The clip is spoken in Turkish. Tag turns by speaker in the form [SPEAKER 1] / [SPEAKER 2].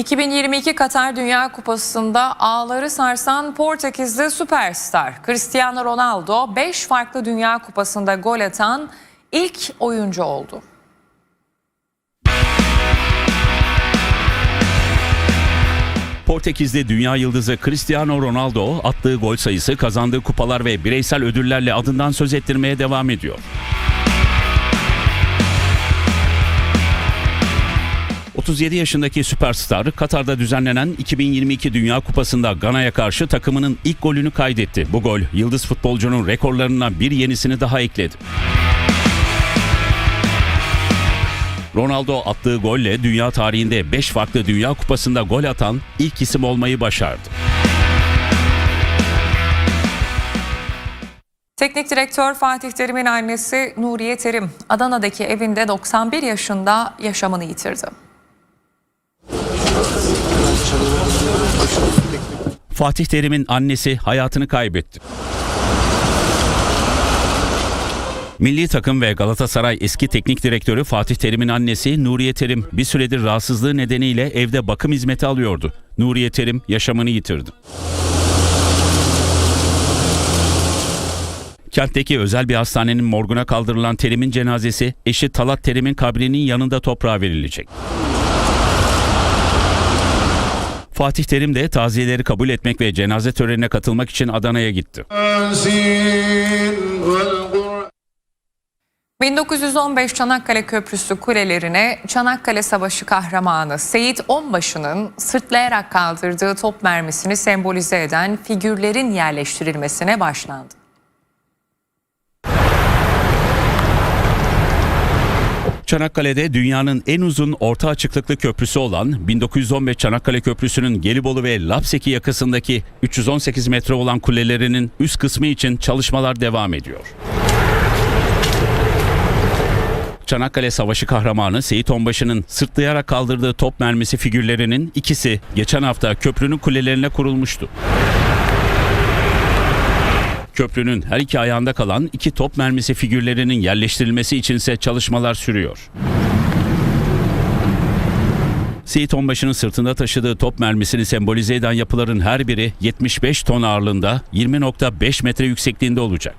[SPEAKER 1] 2022 Katar Dünya Kupası'nda ağları sarsan Portekizli süperstar Cristiano Ronaldo 5 farklı Dünya Kupası'nda gol atan ilk oyuncu oldu.
[SPEAKER 2] Portekizli dünya yıldızı Cristiano Ronaldo attığı gol sayısı, kazandığı kupalar ve bireysel ödüllerle adından söz ettirmeye devam ediyor. ...37 yaşındaki süperstar Katar'da düzenlenen 2022 Dünya Kupası'nda Gana'ya karşı takımının ilk golünü kaydetti. Bu gol yıldız futbolcunun rekorlarına bir yenisini daha ekledi. Ronaldo attığı golle dünya tarihinde 5 farklı Dünya Kupası'nda gol atan ilk isim olmayı başardı.
[SPEAKER 1] Teknik direktör Fatih Terim'in annesi Nuriye Terim Adana'daki evinde 91 yaşında yaşamını yitirdi.
[SPEAKER 2] Fatih Terim'in annesi hayatını kaybetti. Milli takım ve Galatasaray eski teknik direktörü Fatih Terim'in annesi Nuriye Terim bir süredir rahatsızlığı nedeniyle evde bakım hizmeti alıyordu. Nuriye Terim yaşamını yitirdi. Kentteki özel bir hastanenin morguna kaldırılan Terim'in cenazesi eşi Talat Terim'in kabrinin yanında toprağa verilecek. Fatih Terim de taziyeleri kabul etmek ve cenaze törenine katılmak için Adana'ya gitti.
[SPEAKER 1] 1915 Çanakkale Köprüsü kulelerine Çanakkale Savaşı kahramanı Seyit Onbaşı'nın sırtlayarak kaldırdığı top mermisini sembolize eden figürlerin yerleştirilmesine başlandı.
[SPEAKER 2] Çanakkale'de dünyanın en uzun orta açıklıklı köprüsü olan 1915 Çanakkale Köprüsü'nün Gelibolu ve Lapseki yakasındaki 318 metre olan kulelerinin üst kısmı için çalışmalar devam ediyor. Çanakkale Savaşı kahramanı Seyit Onbaşı'nın sırtlayarak kaldırdığı top mermisi figürlerinin ikisi geçen hafta köprünün kulelerine kurulmuştu. Köprünün her iki ayağında kalan iki top mermisi figürlerinin yerleştirilmesi içinse çalışmalar sürüyor. Seyit Onbaşı'nın sırtında taşıdığı top mermisini sembolize eden yapıların her biri 75 ton ağırlığında 20.5 metre yüksekliğinde olacak.